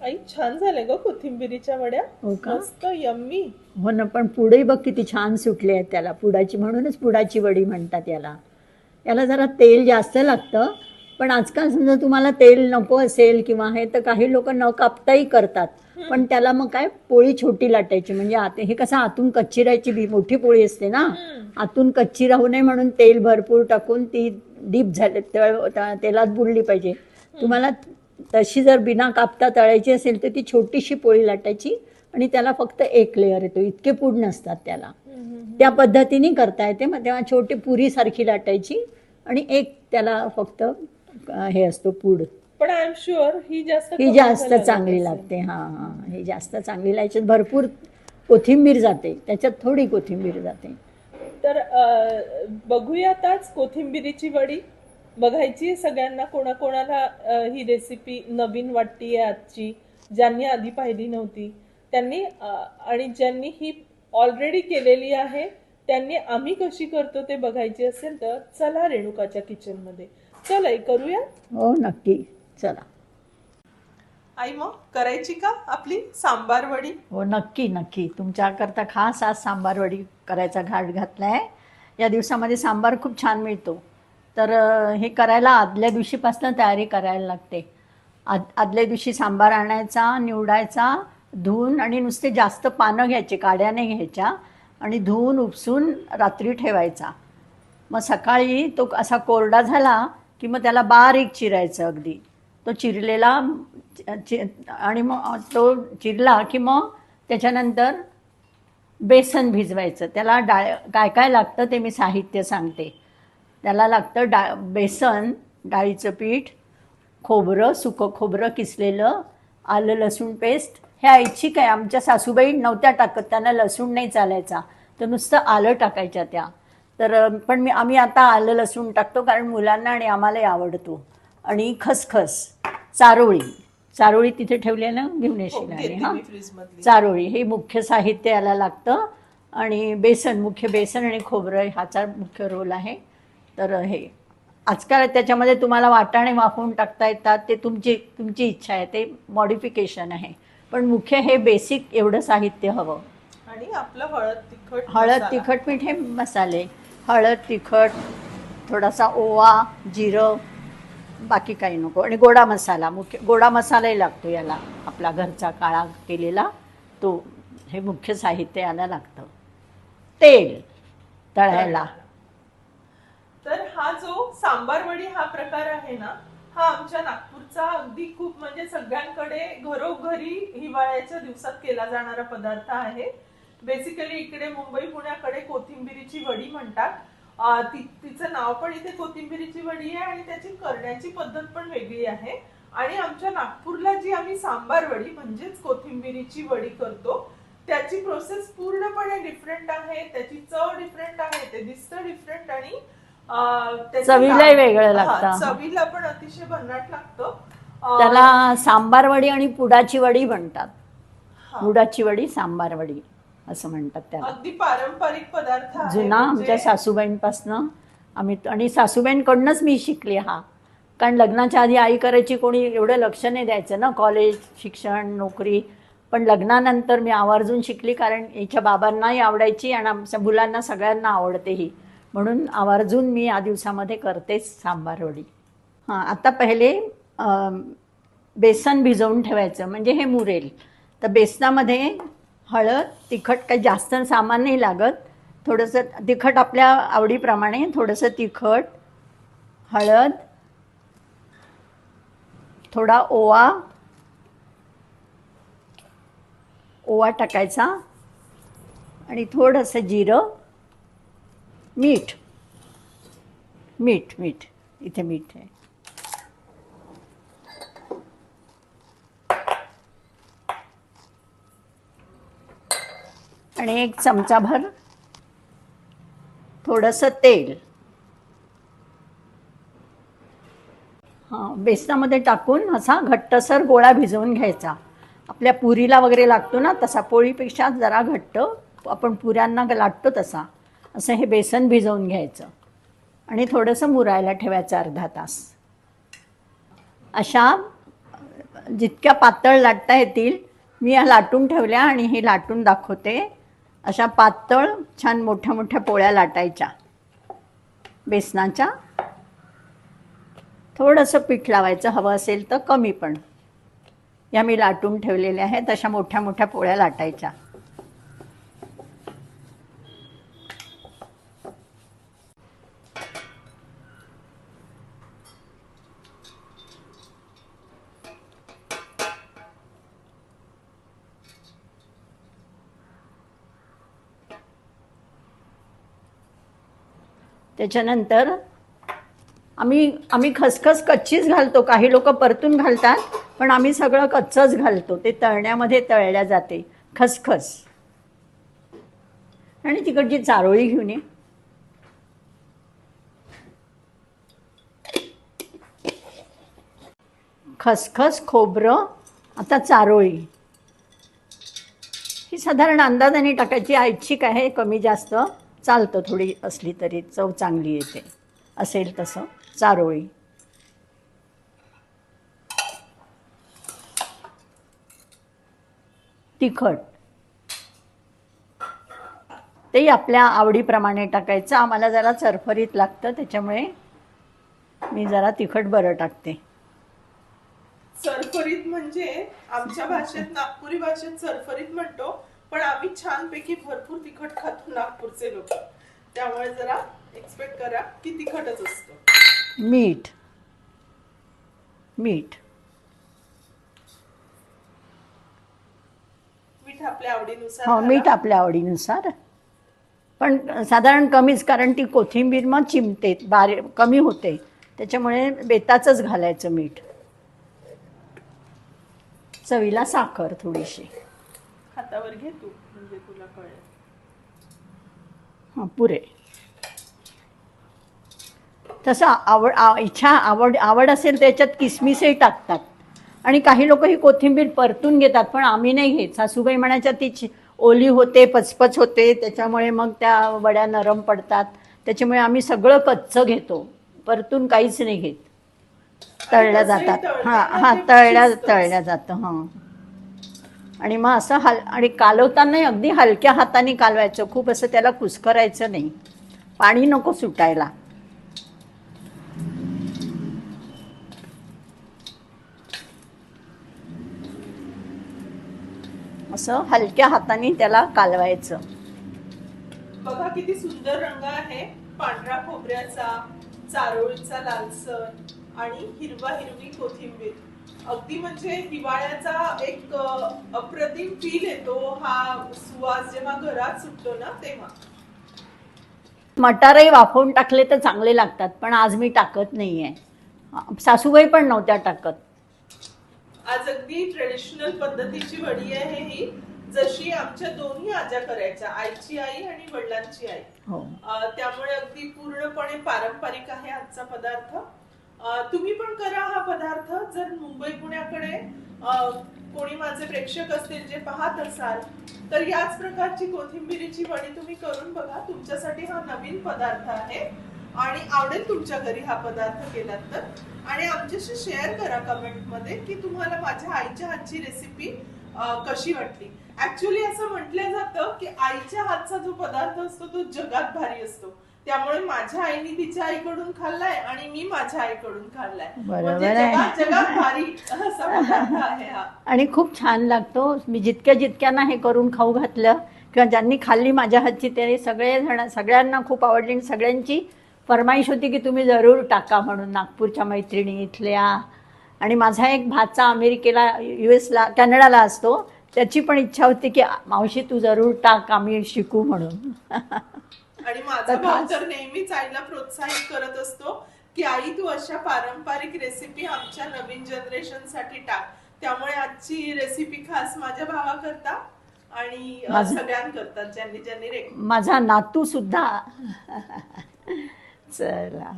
आई छान झाल्या ग कोथिंबिरीच्या वड्या. हो का? मस्त यम्मी. हो ना पण पुढे बघ किती छान सुटले आहेत त्याला. पुडाची म्हणूनच पुडाची वडी म्हणतात याला. याला जरा तेल जास्त लागतं पण आजकाल समजा तुम्हाला तेल नको असेल किंवा हे तर काही लोक न कापताही करतात. पण त्याला मग काय पोळी छोटी लाटायची. म्हणजे आत हे कसं आतून कच्ची राहायची बी मोठी पोळी असते ना. आतून कच्ची राहू नये म्हणून तेल भरपूर टाकून ती डीप झाले तेलात बुडली पाहिजे. तुम्हाला तशी जर बिना कापता तळायची असेल तर ती छोटीशी पोळी लाटायची आणि त्याला फक्त एक लेअर येतो. इतके पूड नसतात त्याला. त्या पद्धतीने करता येते. मग तेव्हा छोटी पुरीसारखी लाटायची आणि एक त्याला फक्त हे असतो पूड. पण आय एम शुअर ही जास्त ही जास्त लागत चांगली. लागते. हां हां ही. जास्त चांगली याच्यात भरपूर कोथिंबीर जाते. त्याच्यात थोडी कोथिंबीर जाते. तर बघूयातच कोथिंबिरीची वडी. बघायची सगळ्यांना कोणाकोणाला ही रेसिपी नवीन वाटतीये आजची ज्यांनी आधी पाहिली नव्हती. त्यांनी आणि ज्यांनी ही ऑलरेडी केलेली आहे त्यांनी आम्ही कशी करतो ते बघायची असेल तर चला रेणुकाच्या किचनमध्ये. चल करूया? हो नक्की. चला. आई मग करायची का आपली सांबार वडी? हो नक्की नक्की. तुमच्याकरता खास आज सांबार वडी करायचा घाट घातला आहे या दिवसामध्ये सांबार खूप छान मिळतो. तर हे करायला आदल्या दिवशीपासून तयारी करायला लागते. आद आदल्या दिवशी सांबार आणायचा निवडायचा धुवून आणि नुसते जास्त पानं घ्यायचे काड्याने घ्यायच्या आणि धुवून उपसून रात्री ठेवायचा. मग सकाळी तो असा कोरडा झाला की मग त्याला बारीक चिरायचं अगदी. तो चिरलेला चि आणि मग तो चिरला की मग त्याच्यानंतर बेसन भिजवायचं. त्याला डाळ काय काय लागतं ते मी साहित्य सांगते. त्याला लागतं डा बेसन डाळीचं पीठ खोबरं सुकं खोबरं किसलेलं आलं लसूण पेस्ट. हे ऐच्छिक आहे. आमच्या सासूबाई नव्हत्या टाकत. त्यांना लसूण नाही चालायचा. तर नुसतं आलं टाकायच्या त्या. तर पण मी आम्ही आता आलं लसूण टाकतो कारण मुलांना आणि आम्हालाही आवडतो. आणि खसखस. चारोळी. चारोळी तिथे ठेवली आहे ना घेऊन हो, येशील आणि हां. फ्रीज मधली चारोळी. हे मुख्य साहित्य याला लागतं. आणि बेसन मुख्य बेसन आणि खोबरं ह्याचा मुख्य रोल आहे. तर हे आजकाल त्याच्यामध्ये तुम्हाला वाटाणे वाफवून टाकता येतात ते तुमची तुमची इच्छा आहे ते मॉडिफिकेशन आहे. पण मुख्य हे बेसिक एवढं साहित्य हवं. आणि आपलं हळद तिखट हळद. तिखट मीठ हे मसाले. हळद तिखट थोडासा ओवा जिरं बाकी काही नको. आणि गोडा मसाला मुख्य गोडा मसालाही लागतो याला. आपला घरचा काळा केलेला तो हे मुख्य साहित्य याला लागतं. तेल तळायला. तर हा जो सांबार वडी हा प्रकार आहे ना हा आमच्या नागपूरचा अगदी खूप म्हणजे सगळ्यांकडे घरोघरी हिवाळ्याच्या दिवसात केला जाणारा पदार्थ आहे. बेसिकली इकडे मुंबई पुण्याकडे कोथिंबिरीची वडी म्हणतात. ती तिचं नाव पण इथे कोथिंबिरीची वडी आहे आणि त्याची करण्याची पद्धत पण वेगळी आहे. आणि आमच्या नागपूरला जी आम्ही सांबार वडी म्हणजेच कोथिंबिरीची वडी करतो त्याची प्रोसेस पूर्णपणे डिफरंट आहे. त्याची चव डिफरंट आहे. ते दिसतं डिफरंट आणि नाव- वेगळं लागतं. चवीला पण अतिशय भन्नाट लागतं. त्याला सांबार वडी आणि पुडाची वडी म्हणतात. पुडाची वडी सांबार वडी असं म्हणतात त्याला. अगदी पारंपरिक पदार्थ जुना म्हणजे- आमच्या सासूबाईंपासनं आम्ही आणि सासूबाईंकडूनच मी शिकले हा. कारण लग्नाच्या आधी आई करायची कोणी एवढं लक्ष नाही द्यायचं ना कॉलेज शिक्षण नोकरी. पण लग्नानंतर मी आवर्जून शिकली कारण हिच्या बाबांनाही आवडायची आणि आमच्या मुलांना सगळ्यांना आवडते ही. म्हणून आवर्जून मी या दिवसामध्ये करतेच सांबार वडी. हां आता पहिले बेसन भिजवून ठेवायचं म्हणजे हे मुरेल. तर बेसनामध्ये हळद तिखट काही जास्त सामान नाही लागत. थोडंसं तिखट आपल्या आवडीप्रमाणे थोडंसं तिखट हळद थोडा ओवा ओवा टाकायचा आणि थोडंसं जिरं मीठ. मीठ मीठ. इथे मीठ आहे. आणि एक चमचाभर थोडंसं तेल. हां बेसनामध्ये टाकून असा घट्टसर गोळा भिजवून घ्यायचा. आपल्या पुरीला वगैरे लागतो ना तसा पोळीपेक्षा जरा घट्ट आपण पुऱ्यांना लाटतो तसा. असं हे बेसन भिजवून घ्यायचं. आणि थोडंसं मुरायला ठेवायचं अर्धा तास. अशा जितक्या पातळ लाटता येतील मी या लाटून ठेवल्या आणि हे लाटून दाखवते. अशा पातळ छान मोठ्या मोठ्या पोळ्या लाटायच्या. बेसनाच्या. थोडंसं पीठ लावायचं हवं असेल तर कमी पण. या मी लाटून ठेवलेल्या आहेत अशा मोठ्या मोठ्या पोळ्या लाटायच्या. त्याच्यानंतर आम्ही आम्ही खसखस कच्चीच घालतो. काही लोक परतून घालतात पण आम्ही सगळं कच्चंच घालतो. ते तळण्यामध्ये तळल्या जाते. खसखस. आणि तिकडची चारोळी घेऊन ये. खसखस खोबरं आता चारोळी. ही साधारण अंदाजाने टाकायची. ऐच्छिक आहे कमी जास्त. चालतं थोडी असली तरी चव चांगली येते. असेल तसं. चारोळी. तिखट. तेही आपल्या आवडीप्रमाणे टाकायचं. आम्हाला जरा चरफरीत लागतं त्याच्यामुळे मी जरा तिखट बरं टाकते. सरफरीत म्हणजे आमच्या भाषेत नागपुरी भाषेत सरफरीत म्हणतो. पण आम्ही छानपैकी भरपूर तिखट खातो नागपूरचे लोक. त्यामुळे जरा एक्सपेक्ट करा की तिखटच असतो. मीठ. मीठ. मीठ आपल्या आवडीनुसार हो. मीठ आपल्या आवडीनुसार. पण साधारण कमीच कारण ती कोथिंबीर मग चिमते बारी कमी होते. त्याच्यामुळे बेताचंच घालायचं मीठ. चवीला साखर थोडीशी. हातावर घे तू म्हणजे तुला कळेल. हां पुरे. तसं आवड आ- इच्छा आवड आवड असेल त्याच्यात किसमिसही टाकतात. आणि काही लोक ही कोथिंबीर परतून घेतात पण आम्ही नाही घेत. सासूबाई म्हणायच्या ती ओली होते पचपच होते त्याच्यामुळे मग त्या वड्या नरम पडतात. त्याच्यामुळे आम्ही सगळं कच्चं घेतो. परतून काहीच नाही घेत. तळल्या जातात. हां हां तळल्या. तळल्या जातं हां. आणि मग असं हल आणि कालवतानाही अगदी हलक्या हाताने कालवायचं. खूप असं त्याला कुसकरायचं नाही. पाणी नको सुटायला. असं हलक्या हाताने त्याला कालवायचं. बघा किती सुंदर रंग आहे. पांढरा खोबऱ्याचा चारोळीचा लालसर आणि हिरवा हिरवी कोथिंबीर. अगदी म्हणजे हिवाळ्याचा एक अप्रतिम फील येतो हा सुवास जेव्हा घरात सुटतो ना तेव्हा. मटारही वाफवून टाकले तर चांगले लागतात पण आज मी टाकत नाही आहे सासूबाई पण नव्हत्या टाकत. आज अगदी ट्रेडिशनल पद्धतीची वडी आहे ही जशी आमच्या दोन्ही आज्या करायच्या आईची आई आणि वडिलांची आई. हो. त्यामुळे अगदी पूर्णपणे पारंपरिक आहे आजचा पदार्थ. तुम्ही पण करा हा पदार्थ. जर मुंबई पुण्याकडे कोणी माझे प्रेक्षक असतील जे पाहत असाल तर याच प्रकारची कोथिंबिरीची वडी तुम्ही करून बघा. तुमच्यासाठी हा नवीन पदार्थ आहे. आणि आवडेल तुमच्या घरी हा पदार्थ केला तर आणि आमच्याशी शेअर करा कमेंटमध्ये की तुम्हाला माझ्या आईच्या हातची रेसिपी कशी वाटली. ऍक्च्युली असं म्हटलं जातं की आईच्या हातचा जो पदार्थ असतो तो जगात भारी असतो. त्यामुळे माझ्या आईने तिच्या आईकडून खाल्लाय आणि मी माझ्या आईकडून खाल्लाय. बरोबर म्हणजे आहे. जगात जगात भारी असा पदार्थ आहे हा. आणि खूप छान लागतो. मी जितक्या जितक्यांना हे करून खाऊ घातलं किंवा ज्यांनी खाल्ली माझ्या हातची ते सगळे जण सगळ्यांना खूप आवडली. आणि सगळ्यांची फरमाईश होती की तुम्ही जरूर टाका म्हणून नागपूरच्या मैत्रिणी इथल्या. आणि माझा एक भाचा अमेरिकेला यू एसला कॅनडाला असतो. त्याची पण इच्छा होती की मावशी तू जरूर टाक आम्ही शिकू म्हणून. आणि माझा भाऊ तर नेहमीच आईला प्रोत्साहित करत असतो की आई तू अशा पारंपरिक रेसिपी आमच्या नवीन जनरेशनसाठी टाक. त्यामुळे आजची रेसिपी खास माझ्या भावाकरता आणि सगळ्यांकरता ज्यांनी ज्यांनी रे माझा नातू सुद्धा. चला.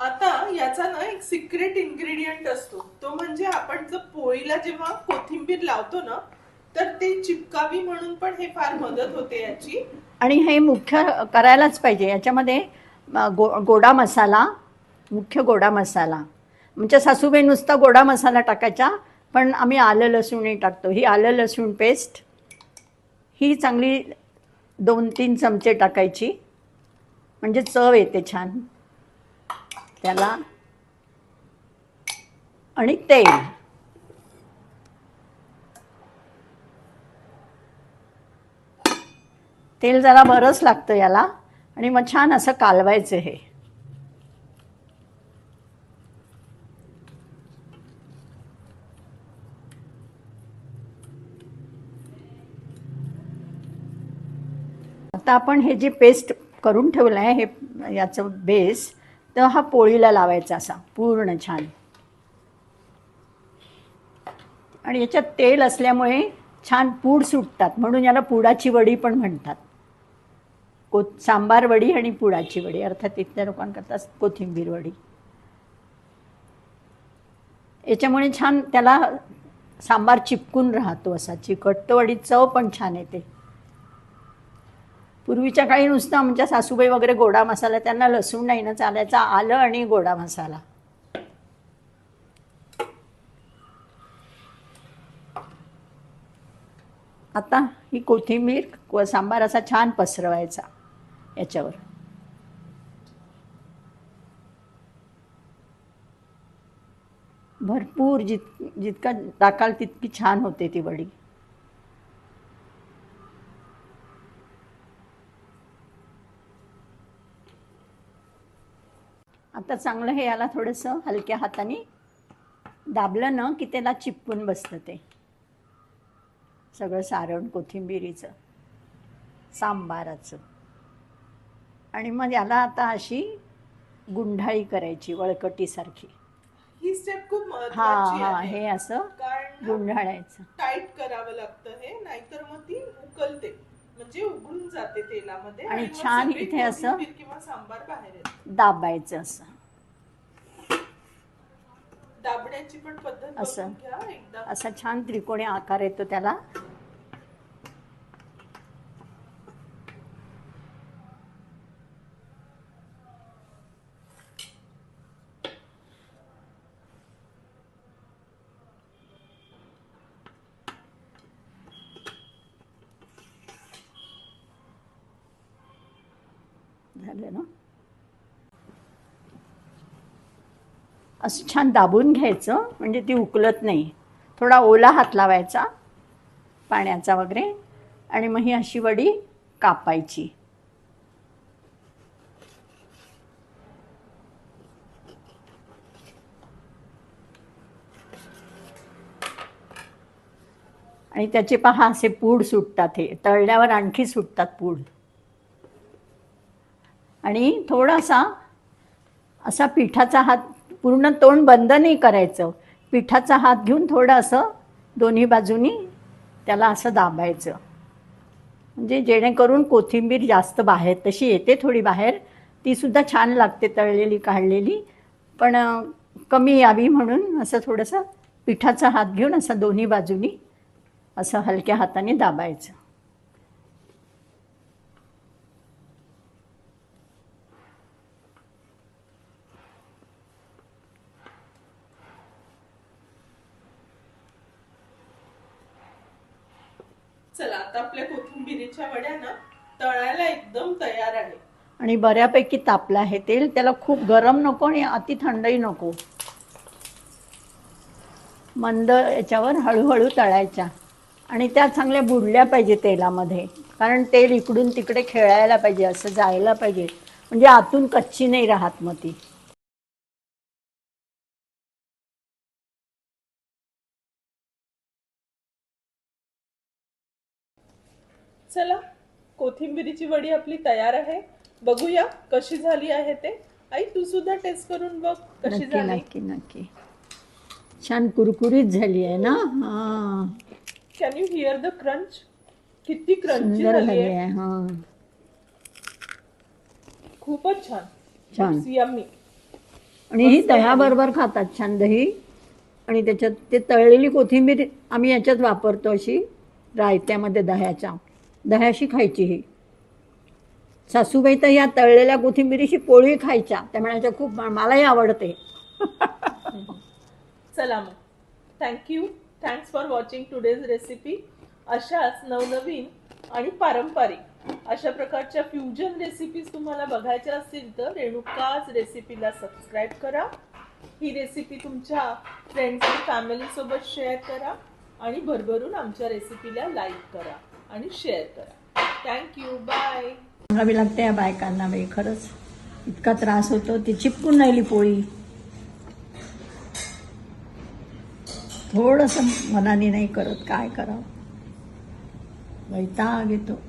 आता याचा ना एक सिक्रेट इन्ग्रेडियंट असतो. तो म्हणजे आपण जर पोळीला जेव्हा कोथिंबीर लावतो ना तर ते चिपकावी म्हणून पण हे फार मदत होते याची. आणि हे मुख्य करायलाच पाहिजे. याच्यामध्ये गो गोडा मसाला मुख्य गोडा मसाला. आमच्या सासूबाई नुसता गोडा मसाला टाकायचा पण आम्ही आलं लसूणही टाकतो. ही आलं लसूण पेस्ट ही चांगली दोन तीन चमचे टाकायची. म्हणजे चव येते छान. त्याला आणि तेल. तेल जरा बरंच लागतं याला आणि मग छान असं कालवायचं हे. आता आपण हे जे पेस्ट करून ठेवलं आहे हे याचं बेस तर हा पोळीला लावायचा असा पूर्ण छान. आणि याच्यात तेल असल्यामुळे छान पूड सुटतात म्हणून याला पुडाची वडी पण म्हणतात. को सांबार वडी आणि पुडाची वडी अर्थात इथल्या लोकांकरता कोथिंबीर वडी. याच्यामुळे छान त्याला सांबार चिपकून राहतो असा चिकटतो वडी चव पण छान येते. पूर्वीच्या काळी नुसतं आमच्या सासूबाई वगैरे गोडा मसाला त्यांना लसूण नाही ना चालायचा आलं आणि गोडा मसाला. आता ही कोथिंबीर व सांबार असा छान पसरवायचा. याच्यावर. भरपूर जित जितका टाकाल तितकी छान होते ती वडी. आता चांगलं हे याला थोडंसं हलक्या हाताने दाबलं ना की त्याला चिपकून बसतं ते. सगळं सारण कोथिंबिरीचं सांबाराचं. आणि मग याला आता अशी गुंढाळी करायची वळकटीसारखी. ही स्टेप खूप हा महत्वाची हा आहे. हे असं कारण गुंढाळायचं टाईट करावं लागतं हे नाहीतर मग ती उकलते. म्हणजे उघडून जाते तेलामध्ये आणि मग छान सगळी इथे असं- कोथिंबीर किंवा सांबार बाहेर येते. दाबायचं असं. दाबण्याची पण पद्धत असं. बघून घ्या एकदा. असा छान त्रिकोणी आकार येतो त्याला. झालं ना? असं छान दाबून घ्यायचं म्हणजे ती उकलत नाही. थोडा ओला हात लावायचा पाण्याचा वगैरे आणि मग ही अशी वडी कापायची. आणि त्याचे पहा असे पूड सुटतात हे. तळल्यावर आणखी सुटतात पूड. आणि थोडासा असा पिठाचा हात पूर्ण तोंड बंद नाही करायचं. पिठाचा हात घेऊन थोडं असं दोन्ही बाजूनी त्याला असं दाबायचं. म्हणजे जेणेकरून कोथिंबीर जास्त बाहेर तशी येते थोडी बाहेर. तीसुद्धा छान लागते तळलेली काढलेली. पण कमी यावी म्हणून असं थोडंसं पिठाचा हात घेऊन असं दोन्ही बाजूनी असं हलक्या हाताने दाबायचं. चला आता आपल्या कोथिंबिरीच्या वड्या ना तळायला एकदम तयार आहे. आणि बऱ्यापैकी तापलं आहे तेल. त्याला खूप गरम नको आणि अति थंडही नको. मंद याच्यावर हळूहळू तळायच्या. आणि त्या चांगल्या बुडल्या पाहिजे तेलामध्ये. कारण तेल इकडून तिकडे खेळायला पाहिजे असं जायला पाहिजे. म्हणजे आतून कच्ची नाही राहत मग ती. चला कोथिंबिरीची वडी आपली तयार आहे. बघूया कशी झाली आहे ते. आई तू सुद्धा टेस्ट करून बघ कशी नक्की झाली. नक्की नक्की. छान कुरकुरीत झाली आहे ना? हां. Can you hear the crunch किती क्रंची सुंदर झाली झाली आहे. आहे हां. खूपच छान. छान. यम्मी आणि ही दह्याबरोबर खातात छान दही. आणि त्याच्यात ते तळलेली कोथिंबीर आम्ही याच्यात वापरतो अशी रायत्यामध्ये दह्याच्या. दह्याशी खायची ही. सासूबाई तर या तळलेल्या कोथिंबिरीशी पोळी खायच्या. त्या म्हणायच्या खूप मलाही आवडते. चला मग. Thank you thanks for watching today's recipe अशाच नवनवीन आणि पारंपरिक अशा प्रकारच्या फ्युजन रेसिपीज तुम्हाला बघायच्या असतील तर रेणुकाज रेसिपीला सबस्क्राईब करा. ही रेसिपी तुमच्या फ्रेंड्स आणि फॅमिलीसोबत शेअर करा आणि भरभरून आमच्या रेसिपीला लाईक करा. आणि शेअर करा. थँक्यू बाय सांगावी लागते या बायकांना बाई खरंच. इतका त्रास होतो ती चिपकून राहिली पोळी. थोडंसं मनाने नाही करत काय करावं? वैताग येतो.